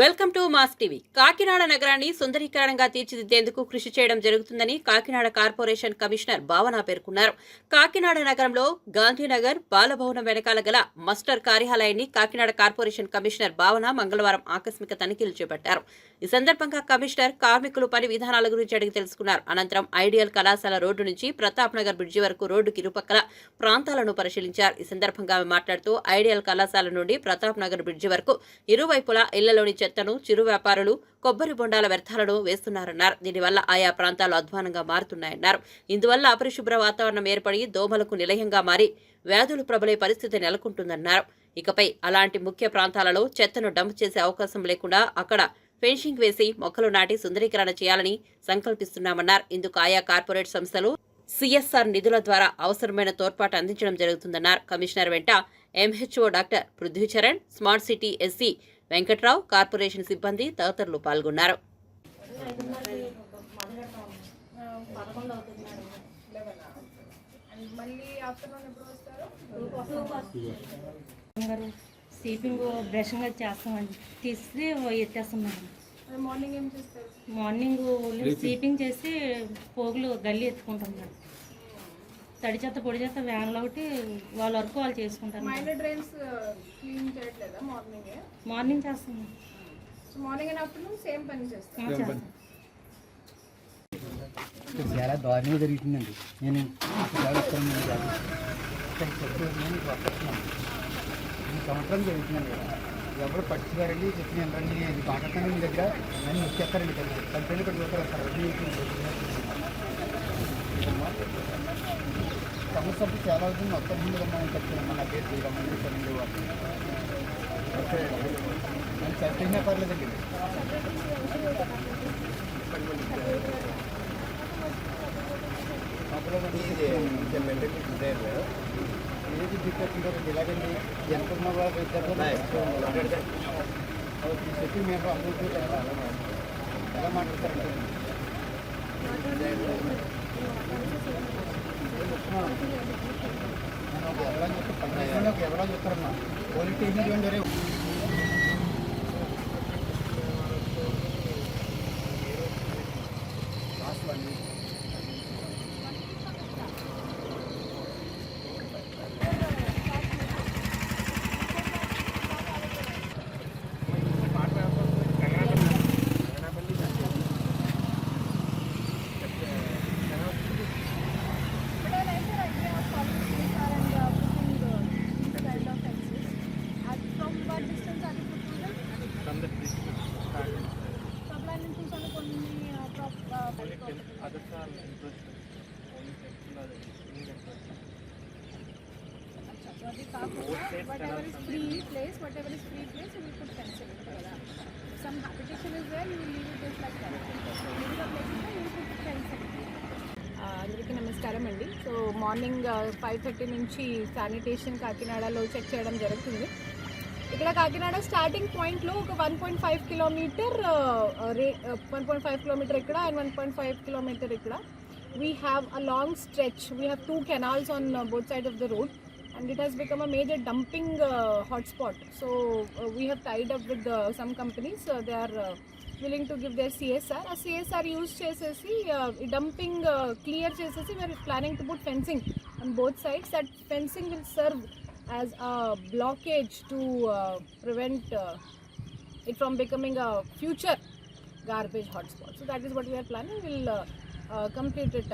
Welcome to mass TV. Kakinada నగరాన్ని సుందరీకరణంగా తీర్చిదిద్దేందుకు కృషి చేయడం జరుగుతుందని కాకినాడ కార్పొరేషన్ కమిషనర్ భావన పేర్కొన్నారు. కాకినాడ నగరంలో గాంధీనగర్ బాలభవనం వెనకాల గల మస్టర్ కార్యాలయాన్ని కాకినాడ కార్పొరేషన్ కమిషనర్ భావన మంగళవారం ఆకస్మిక తనిఖీలు చేపట్టారు. ఈ సందర్భంగా కమిషనర్ కార్మికులు పని విధానాల గురించి అడిగి తెలుసుకున్నారు. అనంతరం ఐడియల్ కళాశాల రోడ్డు నుంచి ప్రతాప్ నగర్ బ్రిడ్జి వరకు రోడ్డుకి ఇరుపక్కల ప్రాంతాలను పరిశీలించారు. ఈ సందర్భంగా ఆమె మాట్లాడుతూ ఐడియల్ కళాశాల నుండి ప్రతాప్ నగర్ బ్రిడ్జి వరకు ఇరువైపులా ఇళ్ళలోని చెత్తను చిరు వ్యాపారులు కొబ్బరి బొండాల వ్యర్థాలను వేస్తున్నారన్నారు. దీనివల్ల ఆయా ప్రాంతాలు అధ్వానంగా మారుతున్నాయన్నారు. ఇందువల్ల అపరిశుభ్ర వాతావరణం ఏర్పడి దోమలకు నిలయంగా మారి వ్యాధులు ప్రబలే పరిస్థితి నెలకొంటుందన్నారు. ఇకపై అలాంటి ముఖ్య ప్రాంతాలలో చెత్తను డంప్ చేసే అవకాశం లేకుండా అక్కడ ఫెన్షింగ్ వేసి మొక్కలు నాటి సుందరీకరణ చేయాలని సంకల్పిస్తున్నామన్నారు. ఇందుకు ఆయా కార్పొరేట్ సంస్థలు సిఎస్ఆర్ నిధుల ద్వారా అవసరమైన తోడ్పాటు అందించడం జరుగుతుందన్నారు. కమిషనర్ వెంట MHO doctor Prithvicharan smart city SC Venkatrao corporation సిబ్బంది తదితరులు పాల్గొన్నారు. స్లీపింగ్ బ్రషింగ్ చేస్తామండి. తీసి మార్నింగ్ ఏం చేస్తారు? మార్నింగ్ ఓన్లీ స్లీపింగ్ చేసి పోగులు గల్లి ఎత్తుకుంటాం మేడం. తడి చెత్త పొడి చెత్త వ్యాన్లు ఒకటి వాళ్ళ వరకు వాళ్ళు చేసుకుంటారు. మైనర్ డ్రైన్స్ క్లీన్ చేయట్లేదా morning morning morning and afternoon same పని చేస్తారు. ఆ, చేస్తాం. ఇక్కడ చాలా దారుణంగా జరుగుతుందండి నేను సంవత్సరం జరుగుతున్నాను కదా. ఎవరు పట్టుకున్నారండి చెప్పిన రండి ఇది మాట్లాడతాను మీ దగ్గర. నన్ను వచ్చేస్తారండి కంపెనీ ఇక్కడ చూస్తారు సమస్యలు చాలా అవుతుంది మొత్తం ముందు రమ్మని చెప్తున్నాం నా పేరు రమ్మని చెప్పండి వాళ్ళు ఓకే పర్లేదండి ఏది దిక్కుంటారు ఇలాగండి ఎంత ఉన్న వాళ్ళు చెప్పి మేము అందరికీ ఎలా మాట్లాడతారు. నేను ఒక ఎవరైనా చెప్తే పదిహేను కాకుండా అందరికీ నమస్కారం అండి. సో మార్నింగ్ ఫైవ్ థర్టీ నుంచి శానిటేషన్ కాకినాడలో చెక్ చేయడం జరుగుతుంది. ఇక్కడ కాకినాడ స్టార్టింగ్ పాయింట్లో ఒక వన్ పాయింట్ ఫైవ్ కిలోమీటర్ రే వన్ పాయింట్ ఫైవ్ కిలోమీటర్ ఇక్కడ and one point five kilometre ఇక్కడ. We have a long stretch we have two canals on both side of the road and it has become a major dumping uh, hotspot. So uh, we have tied up with uh, some companies. Uh, they are uh, willing to give their CSR. A CSR use చేసేసి uh, ఈ dumping uh, clear చేసేసి we are planning to put fencing on both sides. That fencing will serve as a blockage to uh, prevent uh, it from becoming a future garbage hotspot. So that is what we are planning. We'll uh, uh, complete it